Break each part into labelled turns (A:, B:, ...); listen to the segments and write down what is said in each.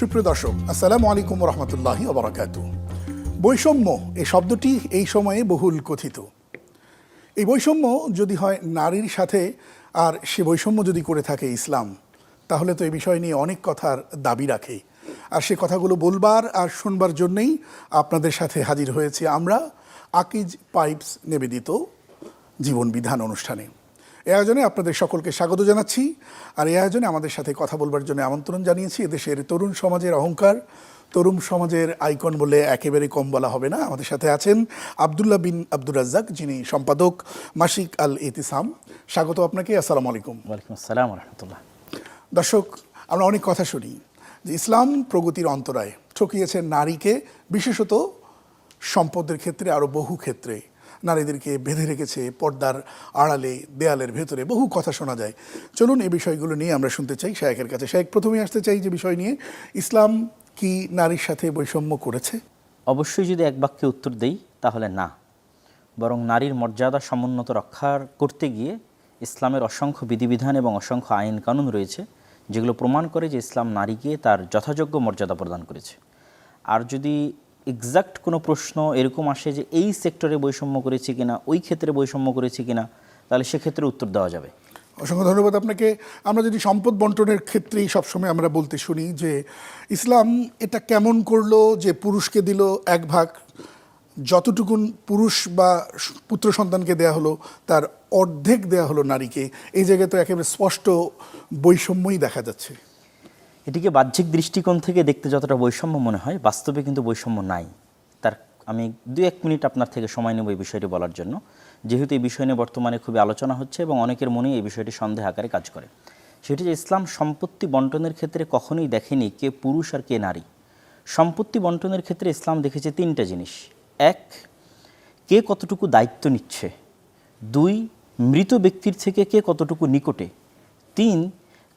A: সুপ্রিয় দর্শক, আসসালামু আলাইকুম রহমতুল্লাহি ওবরাকাত বৈষম্য, এই শব্দটি এই সময়ে বহুল কথিত। এই বৈষম্য যদি হয় নারীর সাথে, আর সে বৈষম্য যদি করে থাকে ইসলাম, তাহলে তো এই বিষয় নিয়ে অনেক কথার দাবি রাখে। আর সে কথাগুলো বলবার আর শুনবার জন্যেই আপনাদের সাথে হাজির হয়েছি আমরা, আকিজ পাইপস নিবেদিত জীবন বিধান অনুষ্ঠানে। এই আয়োজনে আপনাদের সকলকে স্বাগত জানাচ্ছি। আর এই আয়োজনে আমাদের সাথে কথা বলবার জন্য আমন্ত্রণ জানিয়েছি এদেশের তরুণ সমাজের অহংকার। তরুণ সমাজের আইকন বলে একেবারে কম বলা হবে না। আমাদের সাথে আছেন আবদুল্লাহ বিন আব্দুর রাজ্জাক যিনি সম্পাদক মাসিক আল ইতিসাম। স্বাগত আপনাকে আসসালামু আলাইকুম।
B: ওয়ালাইকুম আসসালাম রহমতুল্লাহ।
A: দর্শক আমরা অনেক কথা শুনি যে ইসলাম প্রগতির অন্তরায় ঠকিয়েছে নারীকে বিশেষত সম্পদের ক্ষেত্রে আরও বহু ক্ষেত্রে। নারীদেরকে বেঁধে রেখেছে পর্দার আড়ালে, দেয়ালের ভেতরে, বহু কথা শোনা যায়। চলুন এই বিষয়গুলো নিয়ে আমরা শুনতে চাই শায়েকের কাছে। শায়েক প্রথমে আসতে চাই যে বিষয় নিয়ে, ইসলাম কি নারীর সাথে বৈষম্য করেছে?
B: অবশ্যই যদি এক বাক্যে উত্তর দেই, তাহলে না। বরং নারীর মর্যাদা সমুন্নত রক্ষার করতে গিয়ে ইসলামের অসংখ্য বিধিবিধান এবং অসংখ্য আইন কানুন রয়েছে, যেগুলো প্রমাণ করে যে ইসলাম নারীকে তার যথাযোগ্য মর্যাদা প্রদান করেছে। আর যদি এক্সাক্ট কোনো প্রশ্ন এরকম আসে যে এই সেক্টরে বৈষম্য করেছে কিনা, ওই ক্ষেত্রে বৈষম্য করেছে কিনা, তাহলে সেক্ষেত্রে উত্তর দেওয়া যাবে।
A: অসংখ্য ধন্যবাদ আপনাকে। আমরা যদি সম্পদ বন্টনের ক্ষেত্রেই সবসময় আমরা বলতে শুনি যে, ইসলাম এটা কেমন করল যে পুরুষকে দিল এক ভাগ, যতটুকুন পুরুষ বা পুত্র সন্তানকে দেয়া হলো, তার অর্ধেক দেয়া হলো নারীকে। এই জায়গায় তো একেবারে স্পষ্ট বৈষম্যই দেখা যাচ্ছে।
B: এটিকে বাহ্যিক দৃষ্টিকোণ থেকে দেখতে যতটা বৈষম্য মনে হয়, বাস্তবে কিন্তু বৈষম্য নাই। তার, আমি দু এক মিনিট আপনার থেকে সময় নেব এই বিষয়টি বলার জন্য। যেহেতু এই বিষয় নিয়ে বর্তমানে খুবই আলোচনা হচ্ছে এবং অনেকের মনেই এই বিষয়টি সন্দেহ আকারে কাজ করে। সেটি যে ইসলাম সম্পত্তি বন্টনের ক্ষেত্রে কখনোই দেখেনি কে পুরুষ আর কে নারী। সম্পত্তি বন্টনের ক্ষেত্রে ইসলাম দেখেছে তিনটা জিনিস। এক, কে কতটুকু দায়িত্ব নিচ্ছে। দুই, মৃত ব্যক্তির থেকে কে কতটুকু নিকটে। তিন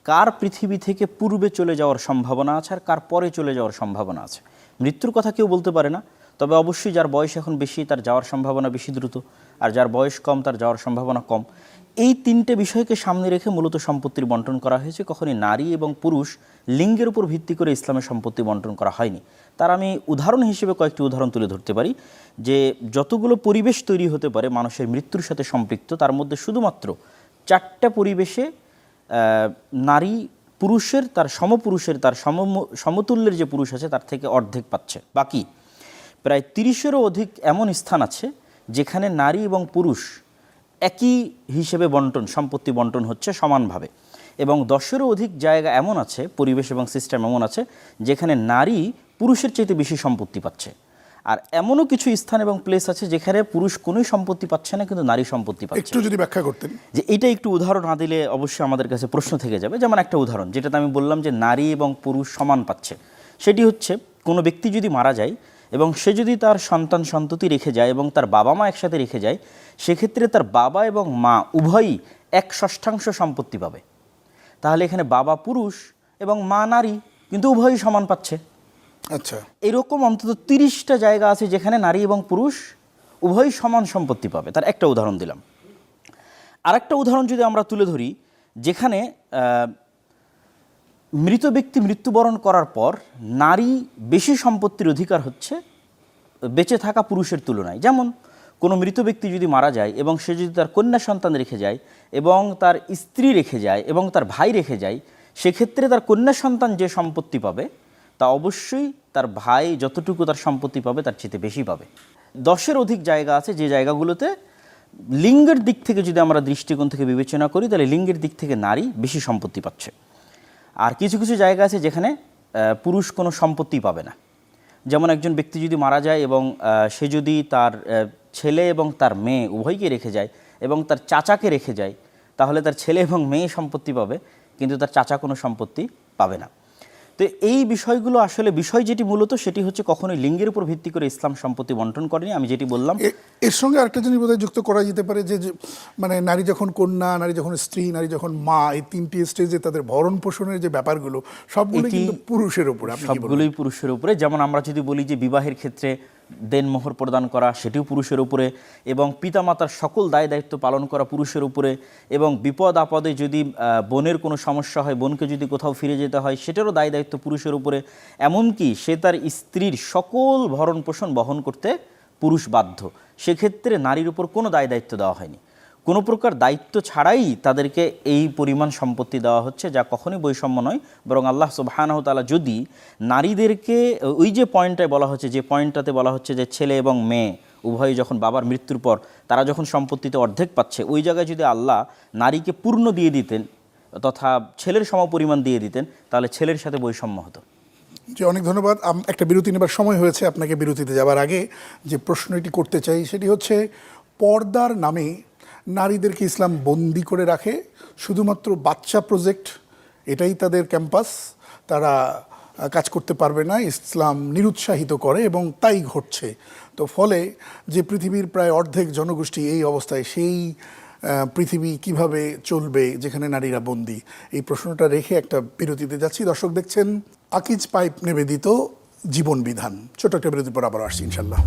B: কার পৃথিবী থেকে পূর্বে চলে যাওয়ার সম্ভাবনা আছে আর কার পরে চলে যাওয়ার সম্ভাবনা আছে? মৃত্যুর কথা কেউ বলতে পারে না, তবে অবশ্যই যার বয়স এখন বেশি, তার যাওয়ার সম্ভাবনা বেশি দ্রুত, আর যার বয়স কম, তার যাওয়ার সম্ভাবনা কম। এই তিনটে বিষয়কে সামনে রেখে মূলত সম্পত্তির বন্টন করা হয়েছে। কখনই নারী এবং পুরুষ লিঙ্গের উপর ভিত্তি করে ইসলামের সম্পত্তি বন্টন করা হয়নি। তার আমি উদাহরণ হিসেবে কয়েকটি উদাহরণ তুলে ধরতে পারি। যে যতগুলো পরিবেশ তৈরি হতে পারে মানুষের মৃত্যুর সাথে সম্পৃক্ত, তার মধ্যে শুধুমাত্র চারটা পরিবেশে নারী পুরুষের তার সমপুরুষের তার সম সমতুল্যের যে পুরুষ আছে তার থেকে অর্ধেক পাচ্ছে। বাকি প্রায় তিরিশেরও অধিক এমন স্থান আছে যেখানে নারী এবং পুরুষ একই হিসেবে বন্টন, সম্পত্তি বন্টন হচ্ছে সমানভাবে। এবং দশেরও অধিক জায়গা এমন আছে, পরিবেশ এবং সিস্টেম এমন আছে যেখানে নারী পুরুষের চাইতে বেশি সম্পত্তি পাচ্ছে। আর এমনও কিছু স্থান এবং প্লেস আছে যেখানে পুরুষ কোনোই সম্পত্তি পাচ্ছে না কিন্তু নারী সম্পত্তি পাচ্ছে।
A: একটু যদি ব্যাখ্যা করতেন।
B: যে এটা একটু উদাহরণ না দিলে অবশ্যই আমাদের কাছে প্রশ্ন থেকে যাবে। যেমন একটা উদাহরণ যেটাতে আমি বললাম যে নারী এবং পুরুষ সমান পাচ্ছে। সেটি হচ্ছে কোনো ব্যক্তি যদি মারা যায় এবং সে যদি তার সন্তান সন্ততি রেখে যায় এবং তার বাবা মা একসাথে রেখে যায় সেক্ষেত্রে তার বাবা এবং মা উভয়ই এক ষষ্ঠাংশ সম্পত্তি পাবে। তাহলে এখানে বাবা পুরুষ এবং মা নারী কিন্তু উভয়ই সমান পাচ্ছে।
A: আচ্ছা।
B: এরকম অন্তত তিরিশটা জায়গা আছে যেখানে নারী এবং পুরুষ উভয়ই সমান সম্পত্তি পাবে। তার একটা উদাহরণ দিলাম। আরেকটা উদাহরণ যদি আমরা তুলে ধরি, যেখানে মৃত ব্যক্তি মৃত্যুবরণ করার পর নারী বেশি সম্পত্তির অধিকার হচ্ছে বেঁচে থাকা পুরুষের তুলনায়। যেমন, কোনো মৃত ব্যক্তি যদি মারা যায় এবং সে যদি তার কন্যা সন্তান রেখে যায় এবং তার স্ত্রী রেখে যায় এবং তার ভাই রেখে যায়, সেক্ষেত্রে তার কন্যা সন্তান যে সম্পত্তি পাবে তা অবশ্যই তার ভাই যতটুকু তার সম্পত্তি পাবে, তার চেয়ে বেশি পাবে। দশের অধিক জায়গা আছে যে জায়গাগুলোতে লিঙ্গের দিক থেকে যদি আমরা দৃষ্টিকোণ থেকে বিবেচনা করি, তাহলে লিঙ্গের দিক থেকে নারী বেশি সম্পত্তি পাচ্ছে। আর কিছু কিছু জায়গা আছে যেখানে পুরুষ কোনো সম্পত্তি পাবে না। যেমন একজন ব্যক্তি যদি মারা যায় এবং সে যদি তার ছেলে এবং তার মেয়ে উভয়কে রেখে যায় এবং তার চাচাকে রেখে যায়, তাহলে তার ছেলে এবং মেয়ে সম্পত্তি পাবে, কিন্তু তার চাচা কোনো সম্পত্তি পাবে না। তো এই বিষয়গুলো আসলে বিষয় যেটি মূলত সেটি হচ্ছে কখনোই লিঙ্গের উপর ভিত্তি করে ইসলাম সম্পত্তি বন্টন করেনি। আমি যেটি বললাম
A: এর সঙ্গে আরেকটা জিনিস বোধহয় যুক্ত করা যেতে পারে যে মানে নারী যখন কন্যা নারী যখন স্ত্রী নারী যখন মা এই তিনটি স্টেজে তাদের ভরণ পোষণের যে ব্যাপারগুলো সবগুলো কিন্তু পুরুষের উপরে
B: সবগুলোই পুরুষের উপরে। যেমন আমরা যদি বলি যে বিবাহের ক্ষেত্রে দেনমোহর প্রদান করা, সেটিও পুরুষের উপরে এবং পিতামাতার সকল দায় দায়িত্ব পালন করা পুরুষের উপরে এবং বিপদ আপদে যদি বোনের কোনো সমস্যা হয়, বোনকে যদি কোথাও ফিরে যেতে হয়, সেটারও দায় দায়িত্ব পুরুষের উপরে। এমনকি সে তার স্ত্রীর সকল ভরণ পোষণ বহন করতে পুরুষ বাধ্য। সেক্ষেত্রে নারীর উপর কোনো দায় দায়িত্ব দেওয়া হয়নি। কোনো প্রকার দায়িত্ব ছাড়াই তাদেরকে এই পরিমাণ সম্পত্তি দেওয়া হচ্ছে, যা কখনোই বৈষম্য নয়। বরং আল্লাহ সুবাহানাহ তালা যদি নারীদেরকে, ওই যে পয়েন্টটায় বলা হচ্ছে, যে পয়েন্টটাতে বলা হচ্ছে যে ছেলে এবং মেয়ে উভয়ই যখন বাবার মৃত্যুর পর তারা যখন সম্পত্তিতে অর্ধেক পাচ্ছে, ওই জায়গায় যদি আল্লাহ নারীকে পূর্ণ দিয়ে দিতেন তথা ছেলের সমপরিমাণ দিয়ে দিতেন, তাহলে ছেলের সাথে বৈষম্য হতো।
A: যে অনেক ধন্যবাদ। একটা বিরতি নেবার সময় হয়েছে আপনাকে বিরতিতে যাবার আগে যে প্রশ্নটি করতে চাই, সেটি হচ্ছে পর্দার নামে নারীদেরকে ইসলাম বন্দি করে রাখে। শুধুমাত্র বাচ্চা প্রজেক্ট, এটাই তাদের ক্যাম্পাস। তারা কাজ করতে পারবে না, ইসলাম নিরুৎসাহিত করে এবং তাই ঘটছে। তো ফলে যে পৃথিবীর প্রায় অর্ধেক জনগোষ্ঠী এই অবস্থায়, সেই পৃথিবী কীভাবে চলবে, যেখানে নারীরা বন্দী, এই প্রশ্নটা রেখে একটা বিরতিতে যাচ্ছি। দর্শক দেখছেন, আকিজ পাইপ নিবেদিত জীবন বিধান। ছোট একটা বিরতির পর আবার আসছি ইনশাল্লাহ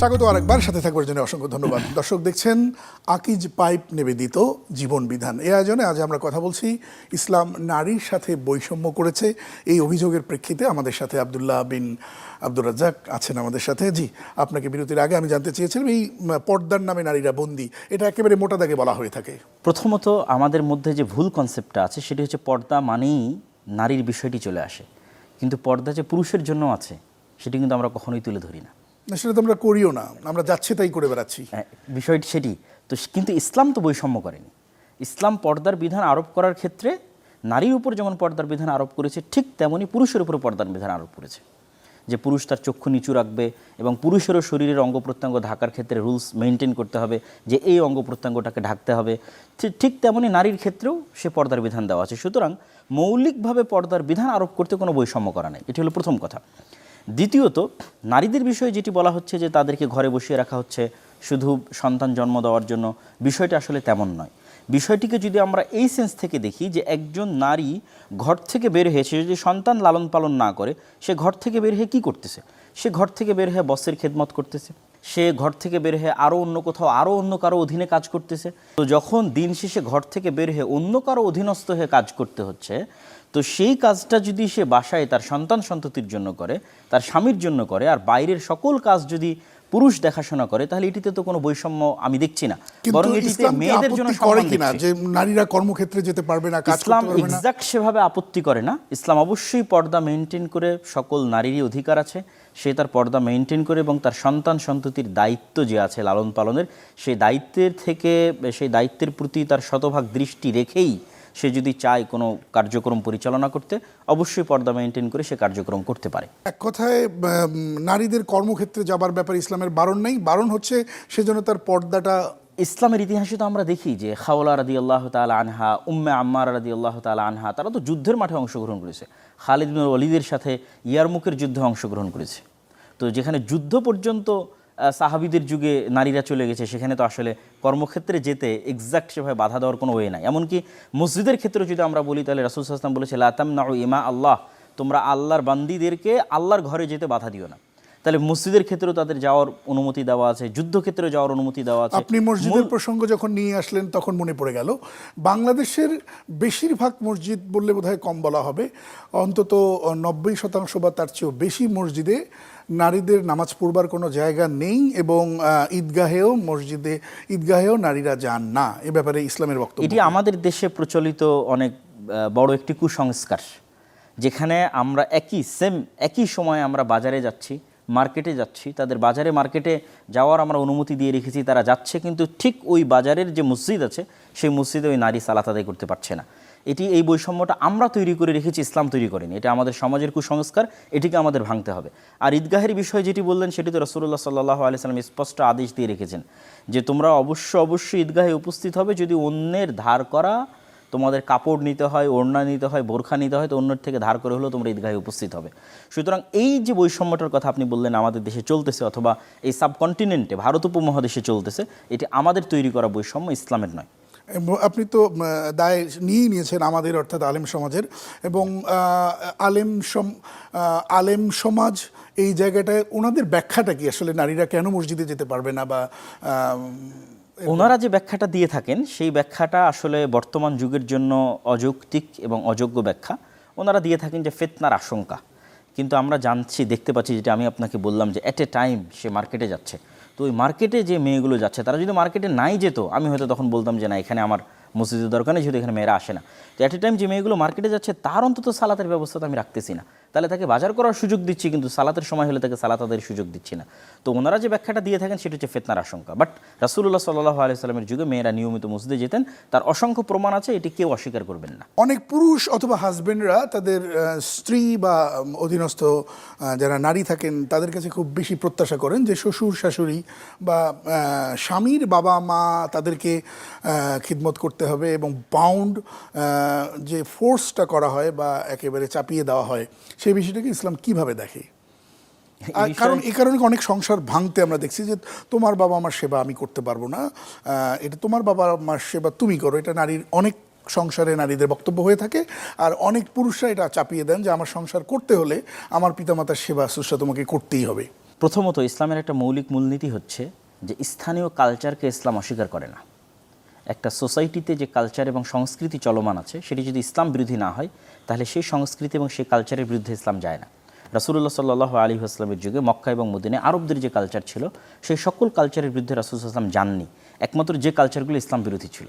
A: স্বাগত আরেকবার, সাথে থাকবার জন্য অসংখ্য ধন্যবাদ। দর্শক দেখছেন, আকিজ পাইপ নিবেদিত জীবন বিধান। এই আয়োজনে আজ আমরা কথা বলছি, ইসলাম নারীর সাথে বৈষম্য করেছে। এই অভিযোগের প্রেক্ষিতে আমাদের সাথে আবদুল্লাহ বিন আব্দুর রাজ্জাক আছেন আমাদের সাথে। জি, আপনাকে বিরতির আগে আমি জানতে চেয়েছিলাম, এই পর্দার নামে নারীরা বন্দি, এটা একেবারে মোটা দাগে বলা হয়ে থাকে।
B: প্রথমত আমাদের মধ্যে যে ভুল কনসেপ্টটা আছে, সেটি হচ্ছে পর্দা মানেই নারীর বিষয়টি চলে আসে। কিন্তু পর্দা যে পুরুষের জন্য আছে, সেটি কিন্তু আমরা কখনোই তুলে ধরি না।
A: না সেটা তো আমরা করিও না। আমরা যাচ্ছে তাই করে বেড়াচ্ছি।
B: হ্যাঁ, বিষয়টি সেটি। তো কিন্তু ইসলাম তো বৈষম্য করেনি। ইসলাম পর্দার বিধান আরোপ করার ক্ষেত্রে নারীর উপর যেমন পর্দার বিধান আরোপ করেছে ঠিক তেমনি পুরুষের উপর পর্দার বিধান আরোপ করেছে। যে পুরুষ তার চক্ষু নিচু রাখবে এবং পুরুষেরও শরীরের অঙ্গ প্রত্যঙ্গ ঢাকার ক্ষেত্রে রুলস মেনটেন করতে হবে যে এই অঙ্গ প্রত্যঙ্গটাকে ঢাকতে হবে। ঠিক- ঠিক তেমনি নারীর ক্ষেত্রেও সে পর্দার বিধান দেওয়া আছে। সুতরাং মৌলিকভাবে পর্দার বিধান আরোপ করতে কোনো বৈষম্য করা নেই। এটি হলো প্রথম কথা। দ্বিতীয়ত, নারীদের বিষয়ে যেটি বলা হচ্ছে যে তাদেরকে ঘরে বসিয়ে রাখা হচ্ছে শুধু সন্তান জন্ম দেওয়ার জন্য, বিষয়টা আসলে তেমন নয়। বিষয়টিকে যদি আমরা এই সেন্স থেকে দেখি যে একজন নারী ঘর থেকে বের হয়ে, সে যদি সন্তান লালন পালন না করে, সে ঘর থেকে বের হয়ে কী করতেছে? সে ঘর থেকে বের হয়ে বসের খেদমত করতেছে। সে ঘর থেকে বের হয়ে আরও অন্য কোথাও আরও অন্য কারও অধীনে কাজ করতেছে। তো যখন দিন শেষে ঘর থেকে বের হয়ে অন্য কারও অধীনস্থ হয়ে কাজ করতে হচ্ছে, তো সেই কাজটা যদি সে বাসায় তার সন্তান সন্ততির জন্য করে, তার স্বামীর জন্য করে, আর বাইরের সকল কাজ যদি পুরুষ দেখাশোনা করে তাহলে এটিতে তো কোনো বৈষম্য আমি দেখছি না। বরং এটিতে মেয়েদের জন্য
A: করে কিনা যে নারীরা কর্মক্ষেত্রে যেতে পারবে না কাজ
B: ইসলাম এক্সাক্ট সেভাবে আপত্তি করে না। ইসলাম অবশ্যই পর্দা মেনটেন করে সকল নারীরই অধিকার আছে। সে তার পর্দা মেনটেন করে এবং তার সন্তান সন্ততির দায়িত্ব যে আছে লালন পালনের সেই দায়িত্বের থেকে সেই দায়িত্বের প্রতি তার শতভাগ দৃষ্টি রেখেই সে যদি চায় কোনো কার্যক্রম পরিচালনা করতে অবশ্যই পর্দা মেনটেন করে সে কার্যক্রম করতে পারে।
A: এক কথায় নারীদের কর্মক্ষেত্রে যাবার ব্যাপারে ইসলামের বারণ নেই। বারণ হচ্ছে সেজন্য তার পর্দাটা
B: ইসলামের ইতিহাসে তো আমরা দেখি যে খাওলা রাদি আল্লাহ তালা আনহা উম্মে আম্মার রাদি আল্লাহ তালা আনহা তারা তো যুদ্ধের মাঠে অংশগ্রহণ করেছে। খালিদ বিন ওয়ালিদের সাথে ইয়ারমুকের যুদ্ধে অংশগ্রহণ করেছে। তো যেখানে যুদ্ধ পর্যন্ত সাহাবিদের যুগে নারীরা চলে গেছে সেখানে তো আসলে কর্মক্ষেত্রে যেতে এক্সাক্ট সেভাবে বাধা দেওয়ার কোনো ওয়ে নাই। এমনকি মসজিদের ক্ষেত্রে যদি আমরা বলি তাহলে রাসুল সাল্লাম বলেছে লাতাম না ইমা আল্লাহ তোমরা আল্লাহর বান্দিদেরকে আল্লাহর ঘরে যেতে বাধা দিও না। তাহলে মসজিদের ক্ষেত্রেও তাদের যাওয়ার অনুমতি দেওয়া আছে যুদ্ধক্ষেত্রে যাওয়ার অনুমতি দেওয়া আছে।
A: আপনি মসজিদের প্রসঙ্গ যখন নিয়ে আসলেন তখন মনে পড়ে গেল বাংলাদেশের বেশিরভাগ মসজিদ বললে বোধহয় কম বলা হবে অন্তত নব্বই শতাংশ বা তার চেয়েও বেশি মসজিদে নারীদের নামাজ পড়বার কোনো জায়গা নেই এবং ঈদগাহেও মসজিদে ঈদগাহেও নারীরা যান না। এ ব্যাপারে ইসলামের বক্তব্য
B: এটি আমাদের দেশে প্রচলিত অনেক বড় একটি কুসংস্কার যেখানে আমরা একই সেম একই সময়ে আমরা বাজারে যাচ্ছি মার্কেটে যাচ্ছি তাদের বাজারে মার্কেটে যাওয়ার আমরা অনুমতি দিয়ে রেখেছি তারা যাচ্ছে কিন্তু ঠিক ওই বাজারের যে মসজিদ আছে সেই মসজিদে ওই নারী সালাত আদায় করতে পারছে না। এটি এই বৈষম্যটা আমরা তৈরি করে রেখেছি, ইসলাম তৈরি করেনি। এটা আমাদের সমাজের কুসংস্কার, এটিকে আমাদের ভাঙতে হবে। আর ঈদগাহের বিষয় যেটি বললেন, সেটি তো রসুল্লাহ সাল্লাহ আলি সাল্লাম স্পষ্ট আদেশ দিয়ে রেখেছেন যে তোমরা অবশ্য অবশ্যই ঈদগাহে উপস্থিত হবে, যদি অন্যের ধার করা তোমাদের কাপড় নিতে হয়, ওড়না নিতে হয়, বোরখা নিতে হয়, তো অন্যের থেকে ধার করে হলেও তোমরা ঈদগাহে উপস্থিত হবে। সুতরাং এই যে বৈষম্যটার কথা আপনি বললেন, আমাদের দেশে চলতেছে অথবা এই সাবকন্টিনেন্টে, ভারত উপমহাদেশে চলতেছে, এটি আমাদের তৈরি করা বৈষম্য, ইসলামের নয়।
A: আপনি তো দায় নিয়েই নিয়েছেন আমাদের অর্থাৎ আলেম সমাজের এবং আলেম সম আলেম সমাজ এই জায়গাটায় ওনাদের ব্যাখ্যাটা কি? আসলে নারীরা কেন মসজিদে যেতে পারবে না বা
B: ওনারা যে ব্যাখ্যাটা দিয়ে থাকেন, সেই ব্যাখ্যাটা আসলে বর্তমান যুগের জন্য অযৌক্তিক এবং অযোগ্য ব্যাখ্যা। ওনারা দিয়ে থাকেন যে ফেতনার আশঙ্কা। কিন্তু আমরা জানছি, দেখতে পাচ্ছি যেটা আমি আপনাকে বললাম যে অ্যাট এ টাইম সে মার্কেটে যাচ্ছে। তো ওই মার্কেটে যে মেয়েগুলো যাচ্ছে, তারা যদি মার্কেটে নাই যেত, আমি হয়তো তখন বলতাম যে, না, এখানে আমার মসজিদের দরকার নেই, যেহেতু এখানে মেয়েরা আসে না। তো অ্যাট এ টাইম যে মেয়েগুলো মার্কেটে যাচ্ছে, তার অন্তত সালাতের ব্যবস্থা তো আমি রাখতেছি না। তাহলে তাকে বাজার করার সুযোগ দিচ্ছি, কিন্তু সালাতের সময় হলে তাকে সালাত আদায়ের সুযোগ দিচ্ছি না। তো ওনারা যে ব্যাখ্যাটা দিয়ে থাকেন, সেটা হচ্ছে ফেতনার আশঙ্কা। বাট রাসুল্লাহ সাল্লাহ আলাইসাল্লামের যুগে মেয়েরা নিয়মিত মসজিদে যেতেন, তার অসংখ্য প্রমাণ আছে, এটি কেউ অস্বীকার করবেন না।
A: অনেক পুরুষ অথবা হাজবেন্ডরা তাদের স্ত্রী বা অধীনস্থ যারা নারী থাকেন, তাদের কাছে খুব বেশি প্রত্যাশা করেন যে শ্বশুর, শাশুড়ি বা স্বামীর বাবা, মা তাদেরকে খিদমত করতে হবে এবং বাউন্ড যে ফোর্সটা করা হয় বা একেবারে চাপিয়ে দেওয়া হয় সেই বিষয়টাকে ইসলাম কীভাবে দেখে? কারণ এই কারণে অনেক সংসার ভাঙতে আমরা দেখছি যে তোমার বাবা আমার সেবা আমি করতে পারব না এটা তোমার বাবা আমার সেবা তুমি করো এটা নারীর অনেক সংসারে নারীদের বক্তব্য হয়ে থাকে আর অনেক পুরুষরা এটা চাপিয়ে দেন যে আমার সংসার করতে হলে আমার পিতামাতার সেবা শুশ্রূষা তোমাকে করতেই হবে।
B: প্রথমত ইসলামের একটা মৌলিক মূলনীতি হচ্ছে যে স্থানীয় কালচারকে ইসলাম অস্বীকার করে না। একটা সোসাইটিতে যে কালচার এবং সংস্কৃতি চলমান আছে, সেটি যদি ইসলাম বিরোধী না হয়, তাহলে সেই সংস্কৃতি এবং সেই কালচারের বিরুদ্ধে ইসলাম যায় না। রাসুল্লাহ সাল্লাহ আলী আসলামের যুগে মক্কা এবং মদিনে আরবদের যে কালচার ছিল, সেই সকল কালচারের বিরুদ্ধে রাসুল ইসলাম যাননি। একমাত্র যে কালচারগুলো ইসলাম বিরোধী ছিল।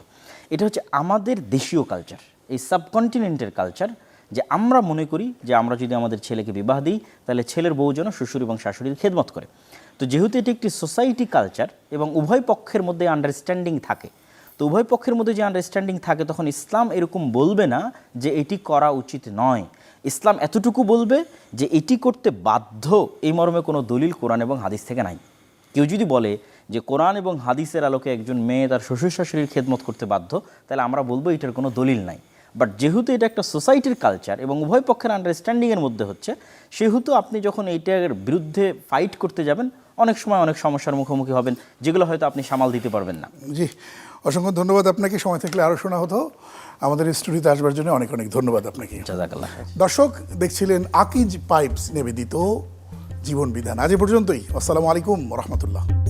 B: এটা হচ্ছে আমাদের দেশীয় কালচার এই সাবকন্টিনেন্টের কালচার যে আমরা মনে করি যে আমরা যদি আমাদের ছেলেকে বিবাহ দিই, তাহলে ছেলের বউ যেন শ্বশুর এবং শাশুড়ির খেদমত করে। তো যেহেতু এটি একটি সোসাইটি কালচার এবং উভয় পক্ষের মধ্যে আন্ডারস্ট্যান্ডিং থাকে তো উভয় পক্ষের মধ্যে যে আন্ডারস্ট্যান্ডিং থাকে, তখন ইসলাম এরকম বলবে না যে এটি করা উচিত নয়। ইসলাম এতটুকু বলবে যে এটি করতে বাধ্য এই মর্মে কোনো দলিল কোরআন এবং হাদিস থেকে নাই। কেউ যদি বলে যে কোরআন এবং হাদিসের আলোকে একজন মেয়ে তার শ্বশুর শাশুড়ির খেদমত করতে বাধ্য, তাহলে আমরা বলব এটার কোনো দলিল নাই। বাট যেহেতু এটা একটা সোসাইটির কালচার এবং উভয় পক্ষের আন্ডারস্ট্যান্ডিংয়ের মধ্যে হচ্ছে, সেহেতু আপনি যখন এইটার বিরুদ্ধে ফাইট করতে যাবেন অনেক সময় অনেক সমস্যার মুখোমুখি হবেন যেগুলো হয়তো আপনি সামাল দিতে পারবেন না।
A: জি অসংখ্য ধন্যবাদ আপনাকে। সময় থাকলে আরও শোনা হতো। আমাদের স্টুডিওতে আসবার জন্য অনেক অনেক ধন্যবাদ আপনাকে। দর্শক দেখছিলেন আকিজ পাইপস নিবেদিত জীবন বিধান। আজ পর্যন্তই। আসসালামু আলাইকুম রহমতুল্লাহ।